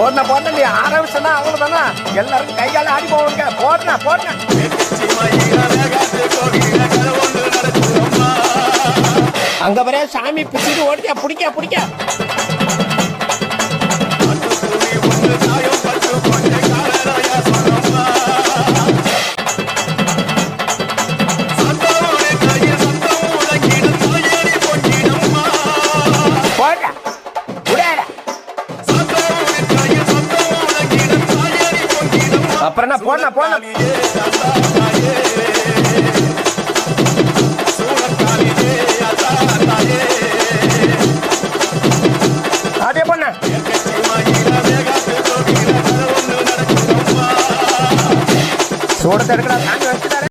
போடணும் போடணும் நீ ஆரம்பிச்சனா அவ்வளோ தானே எல்லாரும் கையால் ஆடி போவாங்க. போடணும் போடணும் அங்கே வரையா சாமி பிடிச்சிட்டு ஓடிக்கா பிடிக்க பிடிக்க. போடுறேன் அப்புறம் என்ன போடா போடா அதே பண்ண. சூடத்தை வச்சுட்டாரு.